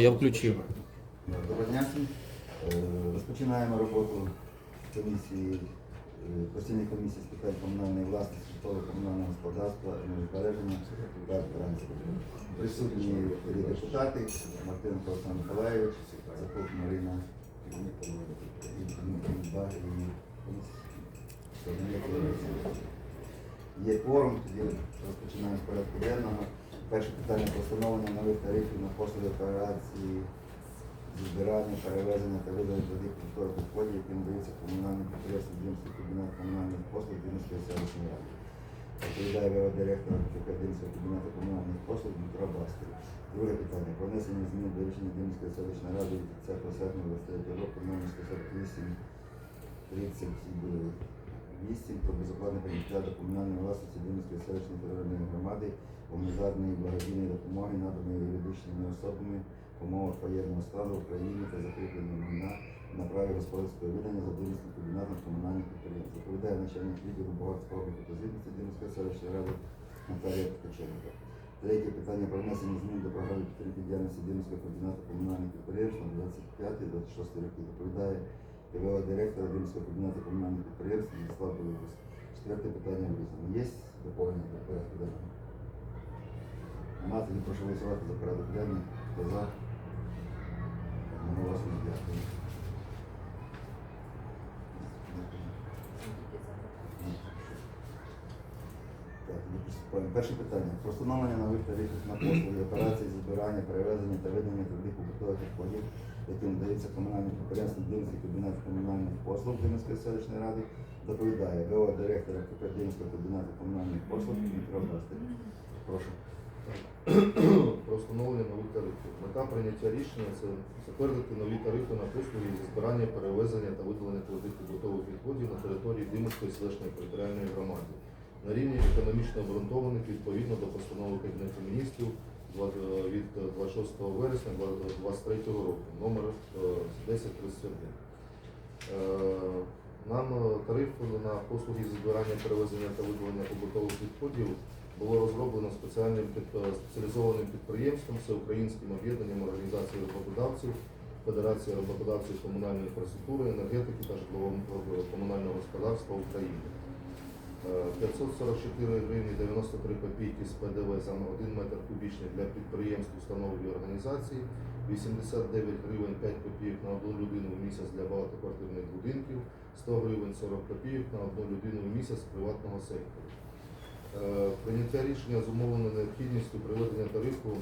Я включив. Доброго дня. Е, Розпочинаємо роботу комісії, е, постійної комісії з питань комунальної власності, житлового комунального господарства, енергозбереження та ветеранів. Присутні депутати, Мартинко Олександр Миколаївич, Закуп Марина Є кворум, тоді розпочинаємо з порядку денного. Перше питання про встановлення нових тарифів на послуги операції збирання, перевезення та видання води культури відходів, які надаються комунальним підприємствам Дімський кабінет комунальних послуг Дімської селищної ради. Відповідає ВО директора КП Дімського кабінету комунальних послуг Дмитро Бастер. Друге питання. Про внесення змін до рішення Дімської селищної ради від 30 серпня 23 року номер 148 38 про безоплатне прийняття до комунальної власності Дімської селищної територіальної громади гуманітарної благодійної допомоги, наданої юридичними особами в умовах воєнного стану в Україні та закріпленого майна на праві господарського віддання за Дімським кабінетом комунальних підприємств. Відповідає начальник відділу обліку та звітності селищної ради Наталія Ткаченко. Третє питання про внесення змін до програми підтримки діяльності Дімського комбінату комунальних підприємств на 25-26 роки. Доповідає ТВО директора Дімського комбінату комунальних підприємств Владислав Білорус. Четверте питання визнано. Є доповнення до порядку денного? Тоді прошу голосувати за порядок денний. Хто за? Одноголосно дякую. Так, приступаємо. Перше питання. Про встановлення нових тарифів на послуги, операції збирання, перевезення та видання твердих побутових відходів, які надаються комунальним підприємствам Димський кабінет комунальних послуг Димської селищної ради, доповідає ВО директора Димського кабінету комунальних послуг Дмитро Бастик. Прошу. Про встановлення нових тарифів. Мета прийняття рішення це затвердити нові тарифи на послуги зі збирання, перевезення та видалення твердих побутових відходів на території Димирської селищної територіальної громади на рівні економічно обґрунтованих відповідно до постанови Кабінету міністрів від 26 вересня 2023 року, номер е, 1031. Е, Нам е, тариф на послуги зі збирання, перевезення та видалення побутових відходів було розроблено спеціальним е, спеціалізованим підприємством Всеукраїнським об'єднанням організацій роботодавців, Федерації роботодавців комунальної інфраструктури, енергетики та житлово-комунального господарства України. Е, 544 гривні 93 копійки з ПДВ за 1 метр кубічний для підприємств, установ і організацій, 89 гривень 5 копійок на одну людину в місяць для багатоквартирних будинків, 100 гривень 40 копійок на одну людину в місяць приватного сектору. Е, Прийняття рішення зумовлено необхідністю приведення тарифу е,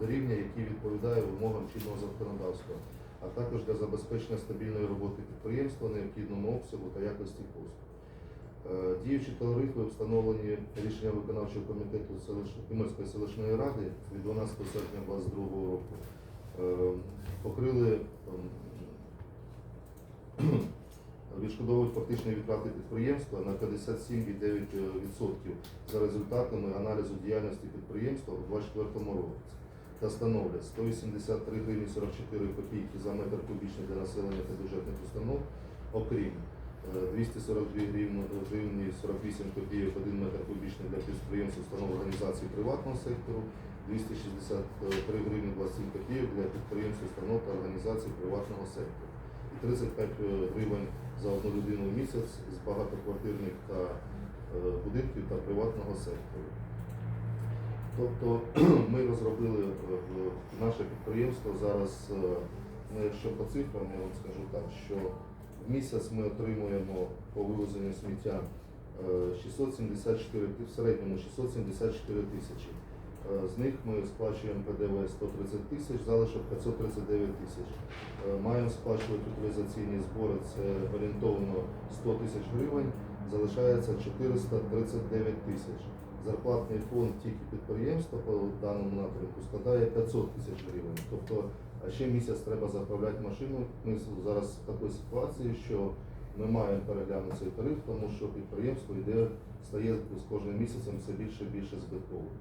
до рівня, який відповідає вимогам чинного законодавства, а також для забезпечення стабільної роботи підприємства, необхідному обсягу та якості послуг. Е, Діючі тарифи встановлені рішенням виконавчого комітету селищ- селищної ради від 12 серпня 2022 року. Покрили ем, відшкодовують фактичні витрати підприємства на 57,9% за результатами аналізу діяльності підприємства у 2024 році та становлять 183 гривні 44 копійки за метр кубічний для населення та бюджетних установ, окрім е, 242 гривні, гривні 48 копійок 1 метр кубічний для підприємств, установ організацій приватного сектору, 263 гривні 27 копійок для підприємств, установ та організацій приватного сектору. І 35 гривень за одну людину в місяць з багатоквартирних та е, будинків та приватного сектору. Тобто ми розробили е, наше підприємство зараз, е, ну, якщо по цифрам, я вам скажу так, що в місяць ми отримуємо по вивезенню сміття е, 674, в середньому 674 тисячі. Е, З них ми сплачуємо ПДВ 130 тисяч, залишок 539 тисяч. Е, Маємо сплачувати утилізаційні збори, це орієнтовно 100 тисяч гривень, залишається 439 тисяч. Зарплатний фонд тільки підприємства по даному напрямку складає 500 тисяч гривень. Тобто, ще місяць треба заправляти машину. Ми зараз в такій ситуації, що ми маємо переглянути цей тариф, тому що підприємство йде, стає з кожним місяцем все більше і більше збитковим.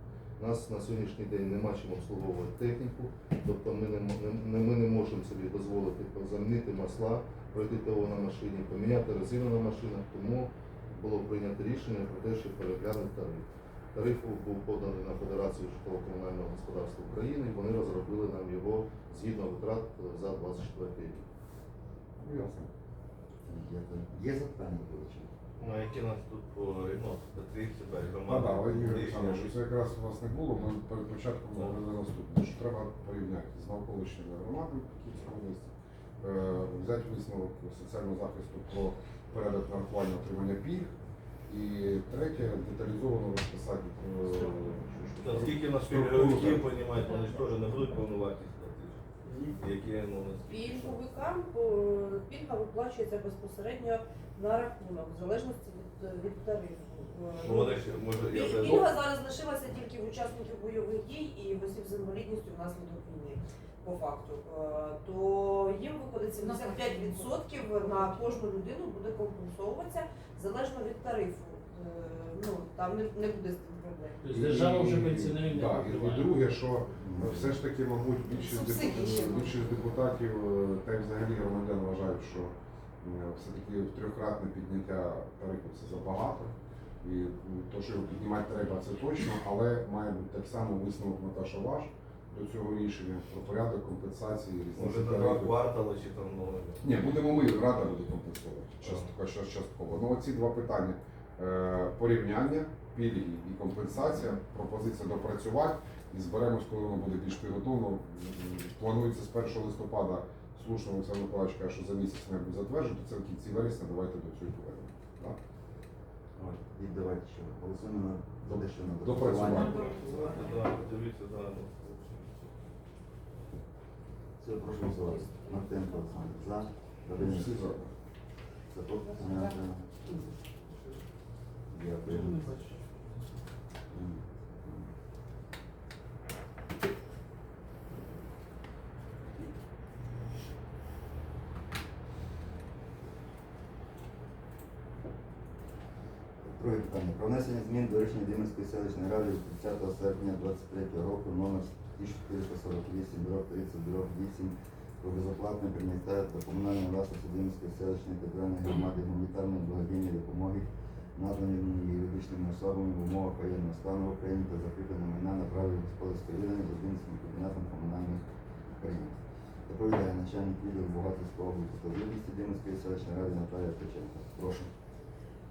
У нас на сьогоднішній день нема чим обслуговувати техніку, тобто ми не, не, ми не можемо собі дозволити замінити масла, пройти ТО на машині, поміняти резину на машинах, тому було прийнято рішення про те, щоб переглянути тариф. Тариф був поданий на Федерацію житлово-комунального господарства України. і Вони розробили нам його згідно витрат за 24 рік. Ну, ясно. Є запитання, Юрійович? Ну, а які у нас тут по ну, Петрів, себе Ну, громади? да, але Ігор Рішення. Олександрович, це якраз у вас не було, ми перед початком Так. говорили наступне, що треба порівняти з навколишніми громадами Київської області, е, взяти висновок соціального захисту про порядок нарахування отримання пільг, і третє, деталізовано розписати е, Наскільки у нас структуру, пільговиків, так. вони ж теж не будуть платити. Які, Пільговикам пільга виплачується безпосередньо на рахунок, в залежності від, від тарифу. Ну, вже... Пільга зараз лишилася тільки в учасників бойових дій і в осіб з інвалідністю внаслідок війни. По факту, Е, то їм виходить 75% на кожну людину буде компенсовуватися залежно від тарифу. Е, Ну там не, не буде з цим проблем. Тобто держава вже пенсіонерів Так, і, і друге, що е, все ж таки, мабуть, більшість, Субсидії ще деп- будуть. більшість депутатів е, та й взагалі громадян вважають, що е, все-таки трьохкратне підняття тарифу це забагато. І то, що його піднімати треба, це точно, але має бути так само висновок Наташа Ваш до цього рішення про порядок компенсації Може, два квартали чи там, ну, Ні, будемо ми, рада буде компенсувати частково. частково. Ну оці два питання е, порівняння, пільги і компенсація, пропозиція допрацювати і зберемось, коли воно буде більш підготовлено. Планується з 1 листопада, слушно Олександр Миколаївич каже, що за місяць має бути затверджено, це в кінці вересня давайте до цього повернемо. Так? І давайте ще голосуємо на за те, що на Допрацювання. Да, да, ну. Все, прошу голосувати. Мартинко Олександр. За. Всі за. Сапог. Семен. Друге питання. Про внесення змін до рішення Дімської селищної ради від 30 серпня 2023 року номер 1448 дроб 30 дроб 8 про безоплатне прийняття до комунальної власності Дімської селищної територіальної громади гуманітарної благодійної допомоги наданої юридичними особами в умовах воєнного стану в Україні та закріплення майна на праві господарської відання за Дімським кабінетом комунальних підприємств. Доповідає начальник відділу бухгалтерського обліку та звітності Дімської селищної ради Наталія Печенко. Прошу.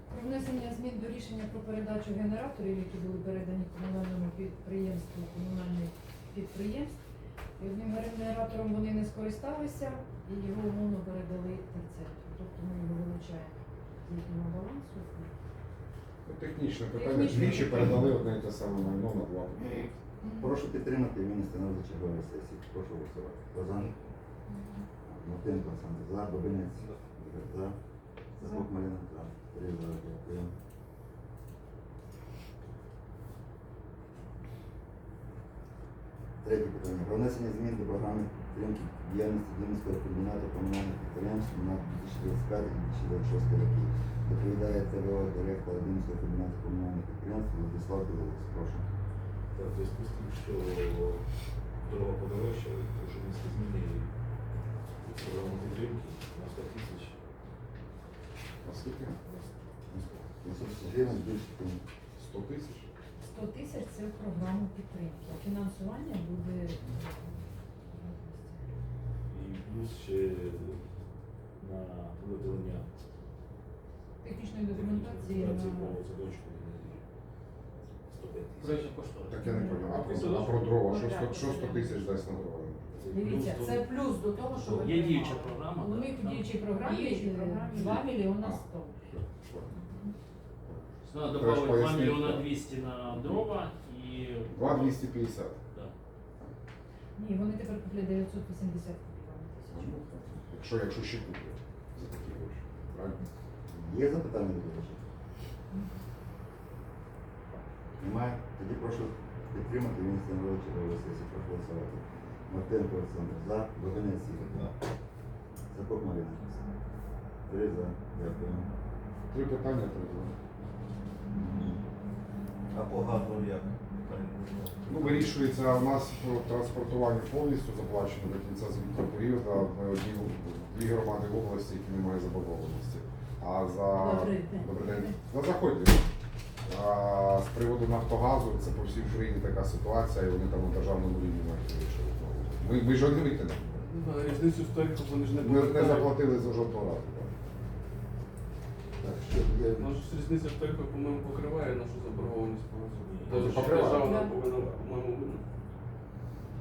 Про внесення змін до рішення про передачу генераторів, які були передані комунальному підприємству комунальних підприємств. Одним генератором вони не скористалися і його умовно передали терцентру. Тобто ми його вилучаємо з їхнього балансу. Технічне питання. Технічне Двічі передали одне і те саме майно на два. Прошу підтримати і винести на чергової сесії. Прошу голосувати. Хто за? Мартинко Олександр. За. Бабинець. Ігор. За. Сапог Марина. За. Три за. Дякую. Третє питання. Про внесення змін до програми підтримки діяльності Дімського комбінату комунальних підприємств на 2025-2026 роки. Доповідає ТВО директор Дімського комбінату комунальних підприємств Владислав Білорус. Прошу. Так, в зв'язку з тим, що дорога подорожчала, дуже місто змінили програму підтримки на 100 тисяч. Наскільки? 800 гривень 100 тисяч? 100 тисяч це в програму підтримки. Фінансування буде плюс ще на виготовлення технічної документації документації на по садочку 105 тисяч. Проєктно кошторис. Так я не понял. А про, дрова, що 100, що 100 тисяч дасть на дрова? Дивіться, плюс Це плюс до того, що ви Є приймали. діюча програма. у них в так, діючій програмі Діючій е, програмі. 2 мільйона А. 100. Все. Треба Треба ж добавити 2 пояснити. мільйона 200 на дрова і... 2,250. Да. Ні, вони тепер куплять 980 тисяч. Якщо, якщо ще куплять за такі гроші. Правильно? Є запитання до доповідача? Немає? Тоді прошу підтримати винести на розгляд чергової сесії. Прошу голосувати. Мартинко Олександр. За. Бабинець Ігор. Сапог Марина. Три за. Дякую. Три питання, три два. А по газу як? Ну, вирішується у нас транспортування повністю заплачено до кінця звітного періоду. Ми одні, дві громади в області, які немає заборгованості. А за Добрий день. Добрий день. За заходьте. А з приводу Нафтогазу, це по всій Україні така ситуація, і вони там на державному рівні навіть вирішили. Ми, ми ж не витягнемо. Ну, Різницю в тарифах вони ж не Ми не заплатили за жодного разу. так. Так, що є Ну, різниця в тарифах, по-моєму, покриває нашу заборгованість по газу. Ні. Покриває. державна повинна, по-моєму, винна.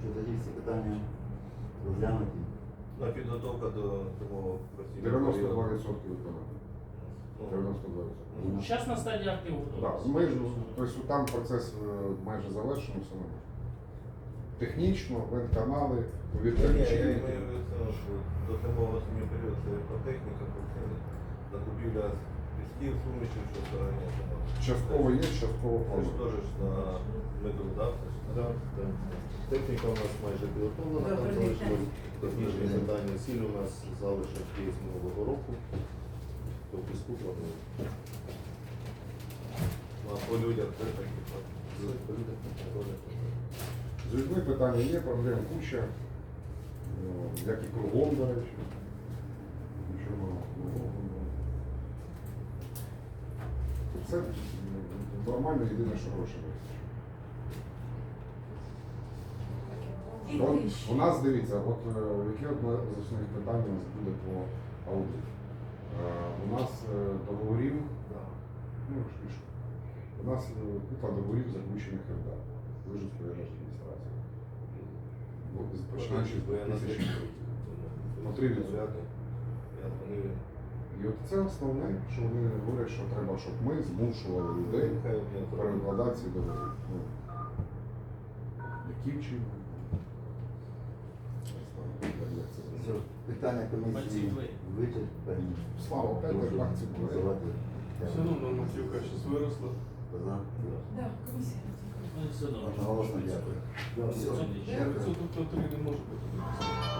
що тоді всі питання розглянуті. На підготовка до такого постійного 92% виконання. Ну, 92%. Зараз на стадії активу. Так, ми ж, тобто там процес е, майже завершений, все нормально. Технічно, вентканали, Ні, я лічильники. маю в виду, що до зимового осіннього періоду це екотехніка, тобто закупівля пісків, сумішів, що стороні. Частково є, частково Це ж планує. теж на меду, да? Да, да. Техніка у нас майже підготовлена, там залишилось технічні завдання. Сіль у нас залишок є з минулого року. По піску плануємо. Ну, а по людях це такі. так. З людьми питання є, проблем куча, е, як і кругом, до речі. Це нормально, єдине, що гроші вистачить. У нас дивіться, от е, яке одне з основних питань у нас буде по аудиту. Е, У нас е, договорів, ну у нас купа договорів заключених РДА, Вижницької адміністрації. Ну, Починаючи з Бо 2000 техніку. Ну, три відсотки. І от це основне, що вони говорять, що треба, щоб ми змушували людей перекладати ці договори. Ну, яким чином? Не знаю, як це зробити. питання комісії Бачите, вичерпані. Слава, Прошу так ці були. Все одно нормативка зараз виросла. За. Да, комісія. Ну, все одно. Одноголосно дякую. Дякую. Це тобто три не може бути.